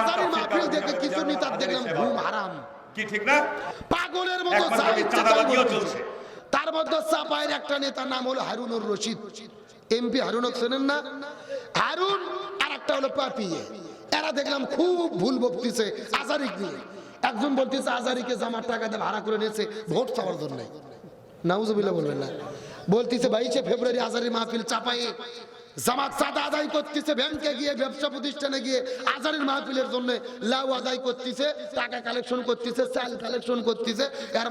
আজারি মাহফিল দেখে কিছু নেতার দেখলাম ঘুম হারাম। কি ঠিক না? পাগলের মতো এখন যা নাকি ইচ্ছা তাই চাঁদাবাজিও বলতেছে। চলছে। তার মধ্যে চাপায়ের একটা নেতা নাম হলো হারুনুর রশিদ। এমপি হারুন চেনেন না? হারুন আর একটা হলো পাপিয়ে। এরা দেখলাম খুব ভুল বকতিছে আজারিক নিয়ে একজন বলতেছে আজারিকে জামার টাকা দিয়ে ভাড়া করে নিয়েছে ভোট চাওয়ার জন্য। নাউজুবিল্লাহ বলবেন না। বলতেছে বাইশে ফেব্রুয়ারি আজারি মাহফিল চাপায়ে জামাত চাঁদা ব্যাংকে গিয়ে, ব্যবসা প্রতিষ্ঠানে গিয়ে জন্য লাউ টাকা কালেকশন কালেকশন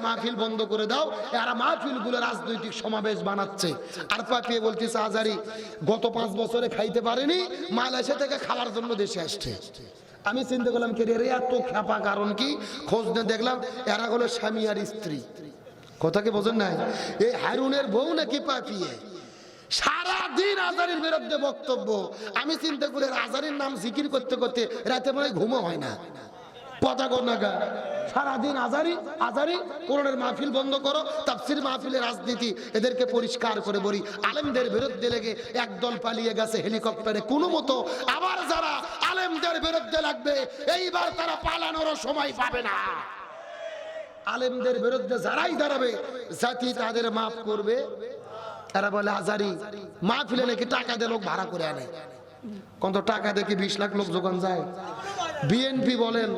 মাহফিল বন্ধ করে দাও রাজনৈতিক সমাবেশ বানাচ্ছে। আর পাপিয়ে বলতেছে, আজারি, গত পাঁচ বছরে খাইতে পারেনি, মালয়েশিয়া থেকে খাওয়ার জন্য দেশে আসছে। আমি চিন্তা করলাম, কি রে, এত খ্যাপা কারণ কি? খোঁজ নিয়ে দেখলাম, এরা হলো স্বামী আর স্ত্রী। কথা কি বোঝেন নাই? এই হারুনের বউ নাকি পাপিয়ে? সারাদিন আজারির বিরুদ্ধে বক্তব্য। আমি চিন্তা করে আজারির নাম জিকির করতে করতে রাতে মনে ঘুমও হয় না। কোনো মতো। আবার যারা আলেমদের বিরুদ্ধে লাগবে, এইবার তারা সময় পাবে না। আলেমদের বিরুদ্ধে যারাই দাঁড়াবে, জাতি তাদের মাফ করবে। এরা বলে আজারি মা ফিলে নাকি টাকা দিয়ে লোক ভাড়া করে আনে? কত টাকা দেখি বিশ লাখ লোক যোগান যায়? বিএনপি বলেন,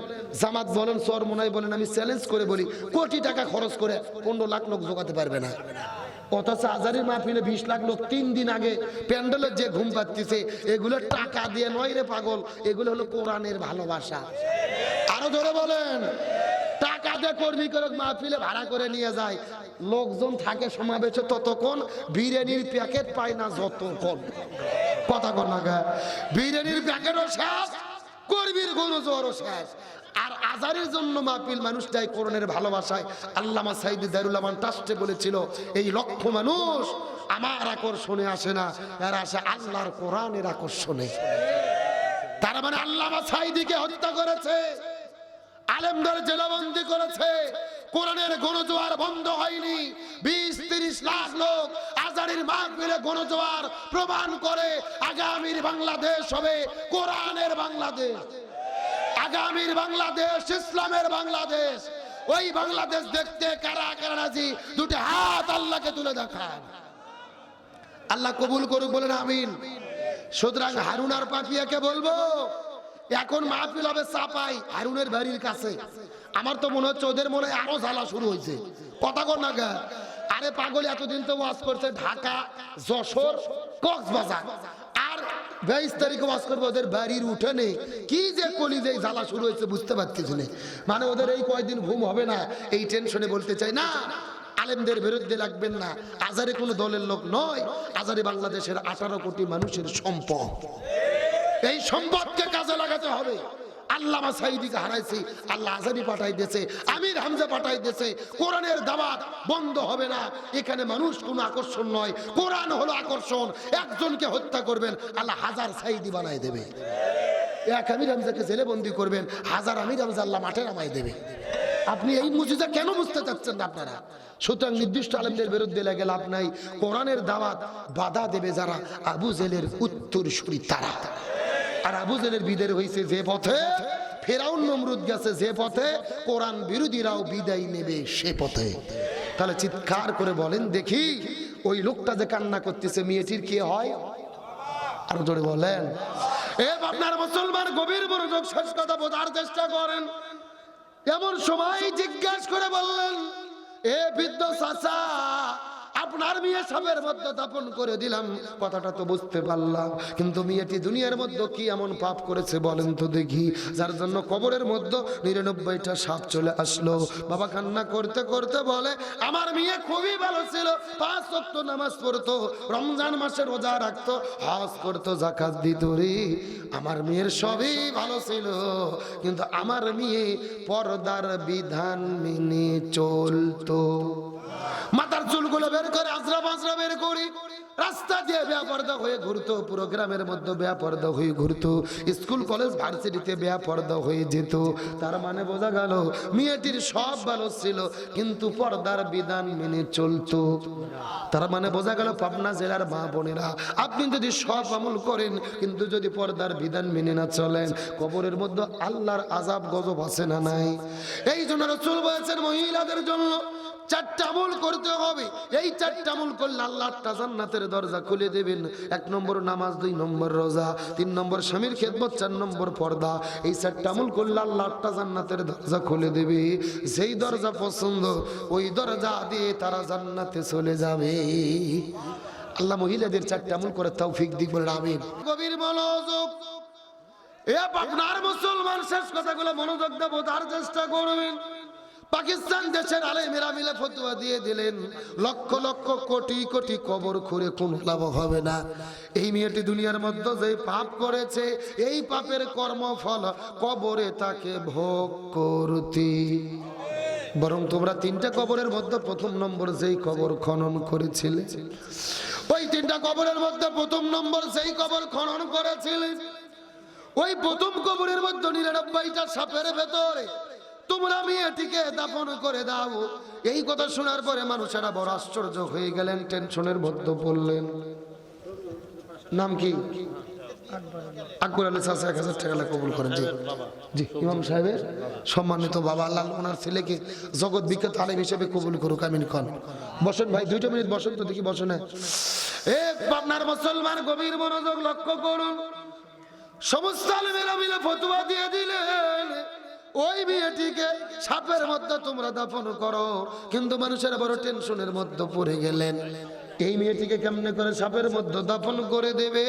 জামাত বলেন, সরমোনাই বলেন, আমি চ্যালেঞ্জ করে বলি, কোটি টাকা খরচ করে পনেরো লাখ লোক জোগাতে পারবে না। অথচ আজারি মাহফিলে বিশ লাখ লোক তিন দিন আগে প্যান্ডেলের যে ঘুম পাচ্ছিছে এগুলো টাকা দিয়ে নয় রে পাগল, এগুলো হলো কোরআনের ভালোবাসা। আরও ধরে বলেন। টাকা দিয়ে কর্মী করে মাহফিলে ভাড়া করে নিয়ে যায়। লোকজন থাকে সমাবেশে ততক্ষণ বিরিয়ানির প্যাকেট পায় না যতক্ষণ। কথা কর না। বিরিয়ানির প্যাকেটও শেষ, কর্মীর গরু জ্বরও শেষ। আর আজারের জন্য মাহফিল মানুষটাই করণের ভালোবাসায়। আল্লামা সাইদি দারুল্লামান ট্রাস্টে বলেছিল, এই লক্ষ মানুষ আমার আকর্ষণে আসে না, এরা আসে আল্লাহর কোরআনের আকর্ষণে। তারা মানে আল্লামা সাইদিকে হত্যা করেছে। আলেমদের জেলাবন্দি করেছে। কোরআনের গণজোয়ার বন্ধ হয়নি। বিশ, তিরিশ লাখ লোক আজারির মাহফিলে গণজোয়ার প্রমাণ করে আগামীর বাংলাদেশ হবে কোরআনের বাংলাদেশ। আগামীর বাংলাদেশ, ইসলামের বাংলাদেশ। ওই বাংলাদেশ দেখতে কারা কারা রাজি? দুটি হাত আল্লাহকে তুলে দেখান। আল্লাহ কবুল করুক বলেন আমিন। সুতরাং হারুনার পাপিয়াকে বলব এখন মাহফিল হবে চাপাই হারুনের বাড়ির কাছে। আমার তো মনে হচ্ছে ওদের মনে আরও জ্বালা শুরু হয়েছে। কথা কর না আরে পাগল, এতদিন তো ওয়াজ করছে ঢাকা, যশোর, কক্সবাজার। আর বাইশ তারিখে ওয়াজ করবে ওদের বাড়ির উঠোনে। কি যে কলি যে জ্বালা শুরু হয়েছে বুঝতে পারতেছি না। মানে ওদের এই কয়দিন ঘুম হবে না, এই টেনশনে বলতে চাই না। আলেমদের বিরুদ্ধে লাগবেন না। আজারে কোনো দলের লোক নয়, আজারে বাংলাদেশের আঠারো কোটি মানুষের সম্পদ। এই সম্পদকে কাজে লাগাতে হবে। আল্লামা সাইদিকে হারাইছি, আল্লাহ আজারি পাঠাই দিয়েছে, আমির হামজা পাঠাই দিয়েছে, কোরআনের দাওয়াত বন্ধ হবে না। এখানে মানুষ কোনো আকর্ষণ নয়, কোরআন হলো আকর্ষণ। একজনকে হত্যা করবেন, আল্লাহ হাজার সাইদি বানাই দেবে। এক আমির হামজাকে জেলে বন্দি করবেন, হাজার আমির হামজা আল্লাহ মাঠে নামাই দেবে। আপনি এই মুজিজা কেন বুঝতে চাচ্ছেন আপনারা? সুতরাং নির্দিষ্ট আলেমদের বিরুদ্ধে লেগে লাভ নাই। কোরআনের দাওয়াত বাধা দেবে যারা আবু জেলের উত্তর সুরি তারা। আর আবু জেলের বিদের হয়েছে যে পথে, ফেরাউন নমরুদ গেছে যে পথে, কোরআন বিরোধীরাও বিদায় নেবে সে পথে। তাহলে চিৎকার করে বলেন, দেখি ওই লোকটা যে কান্না করতেছে, মেয়েটির কি হয়? আরও জোরে বলেন। এ আপনার মুসলমান গভীর মনোযোগ শেষ কথা বোঝার চেষ্টা করেন। এমন সময় জিজ্ঞাসা করে বললেন, এ বৃদ্ধ চাচা আপনার মেয়ে সবের মধ্যে দাপন করে দিলাম। কথাটা তো বুঝতে পারলাম। কিন্তু মেয়েটি দুনিয়ার মধ্যে কি এমন পাপ করেছে বলেন তো দেখি। যার জন্য কবরের মধ্যে নিরানব্বইটা সাপ চলে আসলো। বাবা কান্না করতে করতে বলে, আমার মেয়ে খুবই ভালো ছিল। পাঁচ ওয়াক্ত নামাজ পড়তো, রমজান মাসে রোজা রাখতো, হজ করতো জাকাত দিত রে। আমার মেয়ের সবই ভালো ছিল। কিন্তু আমার মেয়ে পর্দার বিধান মেনে চলতো। মাথার চুলগুলো বের করে, আজরা বাজরা বের করি। রাস্তা দিয়ে বেয়াপর্দা হয়ে ঘুরতো, পুরো গ্রামের মধ্যে বেয়াপর্দা হয়ে ঘুরতো। স্কুল, কলেজ, ভার্সিটিতে বেয়াপর্দা হয়ে যেত। তার মানে বোঝা গেল, মেয়েটির সব ভালো ছিল, কিন্তু পর্দার বিধান মেনে চলতো। তার মানে বোঝা গেল, পাবনা জেলার মা বোনেরা, আপনি যদি সব আমল করেন, কিন্তু যদি পর্দার বিধান মেনে না চলেন, কবরের মধ্যে আল্লাহর আজাব গজব আছে না নাই? এই জন্য চুল বলেছেন, মহিলাদের জন্য চারটা করতে হবে। এই চারটা করলে দরজা খুলে এক নম্বর নামাজ, দুই নম্বর রোজা, তিন নম্বর স্বামীর চার নম্বর পর্দা। এই চারটা দরজা খুলে দেবে। যেই দরজা পছন্দ, ওই দরজা দিয়ে তারা জান্নাতে চলে যাবে। আল্লাহ মহিলাদের চারটা আমল করে তৌফিক দিক বলে মনোযোগ। এ মুসলমান, শেষ কথাগুলো মনোযোগ দেবো, তার চেষ্টা করবেন। পাকিস্তান দেশের আলেমেরা মিলে ফতুয়া দিয়ে দিলেন। লক্ষ লক্ষ কোটি কোটি কবর খুঁড়ে কোন লাভ হবে না। এই মেয়েটি দুনিয়ার মধ্যে যে পাপ করেছে, এই পাপের কর্মফল কবরে তাকে ভোগ করতে। বরং তোমরা তিনটা কবরের মধ্যে প্রথম নম্বর যেই কবর খনন করেছিলে, ওই তিনটা কবরের মধ্যে প্রথম নম্বর যেই কবর খনন করেছিলে, ওই প্রথম কবরের মধ্যে নিরানব্বইটা সাপের ভেতরে তোমরা মেয়েটিকে দাফন করে দাও। এই কথা শোনার পরে মানুষেরা বড় আশ্চর্য হয়ে গেলেন, টেনশনের মধ্যে পড়লেন। নাম কি? ছেলেকে হিসেবে কবুল করুক ভাই মিনিট দেখি বসেন এ মুসলমান গভীর মনোযোগ লক্ষ্য করুন। সমস্ত মিলে দিয়ে দিলেন। ওই মেয়েটিকে সাপের মধ্যে তোমরা দাফন করো। কিন্তু মানুষের বড় টেনশনের মধ্যে পড়ে গেলেন। এই মেয়েটিকে কেমনে করে সাপের মধ্যে দাফন করে দেবে?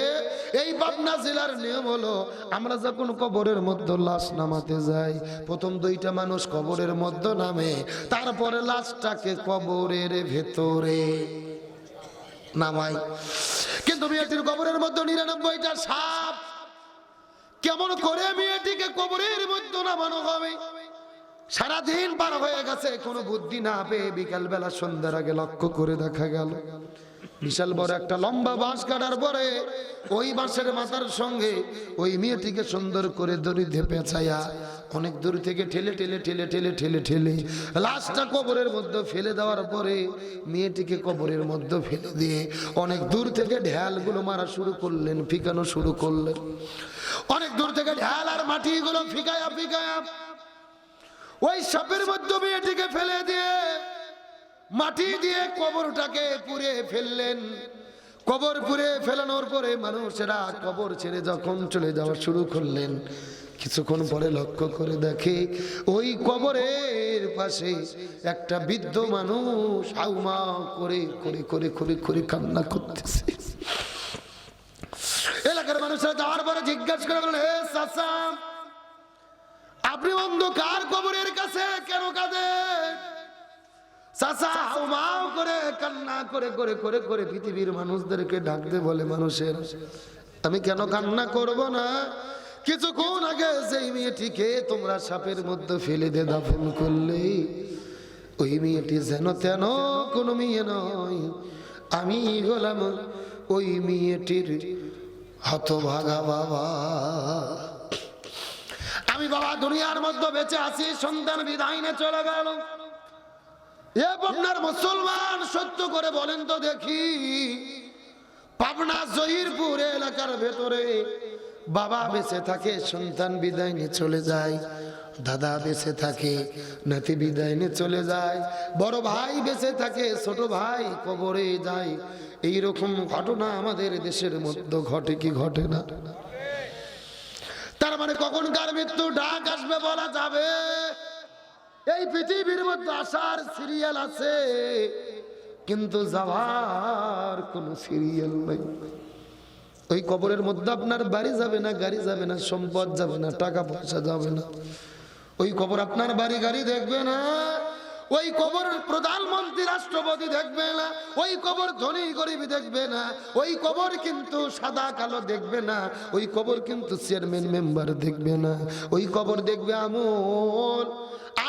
এই পাবনা জেলার নিয়ম হলো, আমরা যখন কবরের মধ্যে লাশ নামাতে যাই, প্রথম দুইটা মানুষ কবরের মধ্যে নামে, তারপরে লাশটাকে কবরের ভেতরে নামাই কিন্তু মেয়েটির কবরের মধ্যে নিরানব্বইটা সাপ কেমন করে মেয়েটিকে কবরের মধ্যে নামানো হবে? সারাদিন পার হয়ে গেছে, কোনো বুদ্ধি না পেয়ে বিকাল বেলা সন্ধ্যার আগে লক্ষ্য করে দেখা গেল। বিশাল বড় একটা লম্বা বাঁশ কাটার পরে ওই বাঁশের মাথার সঙ্গে ওই মেয়েটিকে সুন্দর করে দড়িতে পেঁচাইয়া অনেক দূর থেকে ঠেলে ঠেলে ঠেলে ঠেলে ঠেলে ঠেলে লাশটা কবরের মধ্যে ফেলে দেওয়ার পরে মেয়েটিকে কবরের মধ্যে ফেলে দিয়ে অনেক দূর থেকে ঢ্যালগুলো মারা শুরু করলেন, ফিকানো শুরু করলেন। অনেক দূর থেকে ঢ্যাল আর মাটিগুলো ফিকায়া ফিকায়া ওই সাপের মধ্যে মেয়েটিকে ফেলে দিয়ে মাটি দিয়ে কবরটাকে পুড়ে ফেললেন। কবর পুড়ে ফেলানোর পরে মানুষেরা কবর ছেড়ে যখন চলে যাওয়া শুরু করলেন, কিছুক্ষণ পরে লক্ষ্য করে দেখে ওই কবরের পাশে একটা বৃদ্ধ মানুষ হাউমা করে করে করে করে করে কান্না করতেছে। এলাকার মানুষরা যাওয়ার পরে জিজ্ঞাসা করে বললেন, হে চাচা আপনি অন্ধকার কবরের কাছে কেন হাউমাউ করে কান্না করে করে করে করে পৃথিবীর মানুষদেরকে ডাকতে বলে আমি কেন কান্না করব না? কিছুক্ষণ আগে সেই মেয়েটিকে তোমরা সাপের মধ্যে ফেলে দে দাফন করলে ওই মেয়েটি যেন তেন কোনো মেয়ে নয়। আমি হলাম ওই মেয়েটির হতভাগা বাবা। আমি বাবা দুনিয়ার মধ্যে বেঁচে আছি, সন্তান বিধাইনে চলে গেল। এ পাবনার মুসলমান, সত্য করে বলেন তো দেখি। পাবনা জহিরপুর এলাকার ভেতরে বাবা বেঁচে থাকে, সন্তান বিদায় নিয়ে চলে যায়। দাদা বেঁচে থাকে, নাতি বিদায় নিয়ে চলে যায়, বড় ভাই বেঁচে থাকে, ছোট ভাই কবরে যায়। এই রকম ঘটনা আমাদের দেশের মধ্যে ঘটে কি ঘটে না? তার মানে কখন কার মৃত্যু ডাক আসবে বলা যাবে। এই পৃথিবীর মধ্যে আসার সিরিয়াল আছে, কিন্তু যাওয়ার কোনো সিরিয়াল নেই। ওই কবরের মধ্যে আপনার বাড়ি যাবে না, গাড়ি যাবে না, সম্পদ যাবে না, টাকা পয়সা যাবে না। ওই খবর আপনার বাড়ি গাড়ি দেখবে না? ওই কবর প্রধানমন্ত্রী রাষ্ট্রপতি দেখবে না, ওই কবর ধনী গরিব দেখবে না, ওই কবর কিন্তু সাদা কালো দেখবে না, ওই কবর কিন্তু চেয়ারম্যান মেম্বার দেখবে না, ওই কবর দেখবে আমল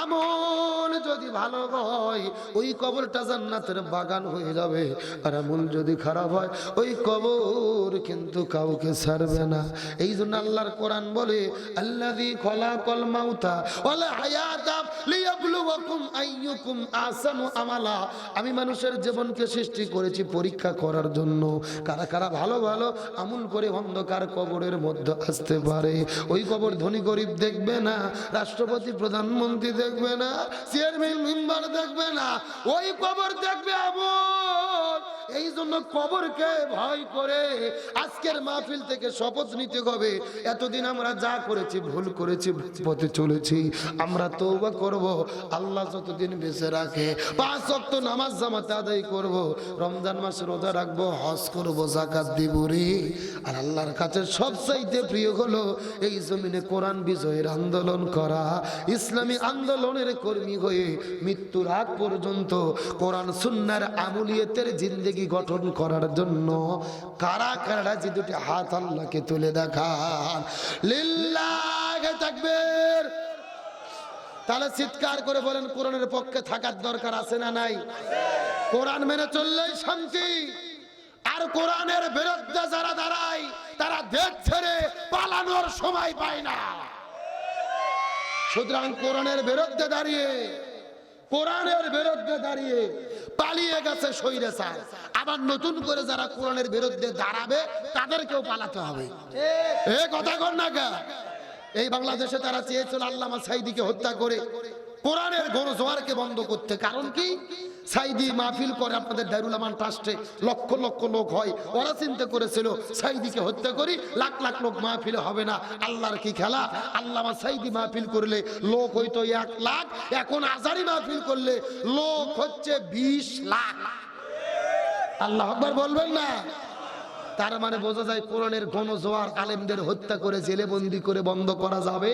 আমল যদি ভালো হয়, ওই কবরটা জান্নাতের বাগান হয়ে যাবে, আর আমল যদি খারাপ হয়, ওই কবর কিন্তু কাউকে ছাড়বে না। এই জন্য আল্লাহর কোরআন বলে, আল্লাযী খলাকাল মাউতা ওয়াল হায়াতা আমি মানুষের জীবনকে সৃষ্টি করেছি পরীক্ষা করার জন্য। কারা কারা ভালো ভালো আমুল করে অন্ধকার কবরের মধ্যে আসতে পারে? ওই কবর ধনী গরিব দেখবে না, রাষ্ট্রপতি, প্রধানমন্ত্রী দেখবে না, চেয়ারম্যান, মেম্বার দেখবে না, ওই কবর দেখবে আমল এই জন্য কবরকে ভয় করে আজকের মাহফিল থেকে শপথ নিতে হবে। এতদিন আমরা যা করেছি, ভুল করেছি, পথে চলেছি। আমরা তৌবা করব, আল্লাহ যতদিন বেঁচে রাখে, পাঁচ ওয়াক্ত নামাজ জামাতে আদায় করব, রমজান মাসে রোজা রাখব, হজ করব জাকাত দিব রে। আর আল্লাহর কাছে সবচাইতে প্রিয় হলো এই জমিনে কোরআন বিজয়ের আন্দোলন করা। ইসলামী আন্দোলনের কর্মী হয়ে মৃত্যুর আগ পর্যন্ত কোরআন সুন্নার আমুলিয়তের জিন্দেগি গঠন করার জন্য কারা কারা যে দুটি হাত আল্লাহকে তুলে দেখান। লিল্লাহে তাহলে চিৎকার করে বলেন, কোরআনের পক্ষে থাকার দরকার আছে না নাই? কোরআন মেনে চললেই শান্তি। আর কোরআনের বিরুদ্ধে যারা দাঁড়ায়, তারা দেশ ছেড়ে পালানোর সময় পায় না। সুতরাং কোরআনের বিরুদ্ধে দাঁড়িয়ে, কোরআনের বিরুদ্ধে দাঁড়িয়ে পালিয়ে গেছে সৈরে আবার নতুন করে যারা কোরআনের বিরুদ্ধে দাঁড়াবে তাদেরকেও পালাতে হবে। এ কথা কর না কে এই বাংলাদেশে তারা চেয়েছিল আল্লামা সাইদিকে হত্যা করে কোরআনের গরু জোয়ারকে বন্ধ করতে। কারণ কি? সাইদি মাহফিল করে আপনাদের দারুল আমান ট্রাস্টে লক্ষ লক্ষ লোক হয়। ওরা চিন্তা করেছিল সাইদিকে হত্যা করি লাখ লাখ লোক মাহফিলে হবে না। আল্লাহর কি খেলা? আল্লামা সাইদি মাহফিল করলে লোক হইতো এক লাখ এখন আজারি মাহফিল করলে লোক হচ্ছে বিশ লাখ। আল্লাহ আকবার বলবেন না। তার মানে বোঝা যায় কোরআনের গণজোয়ার আলেমদের হত্যা করে জেলে বন্দি করে বন্ধ করা যাবে।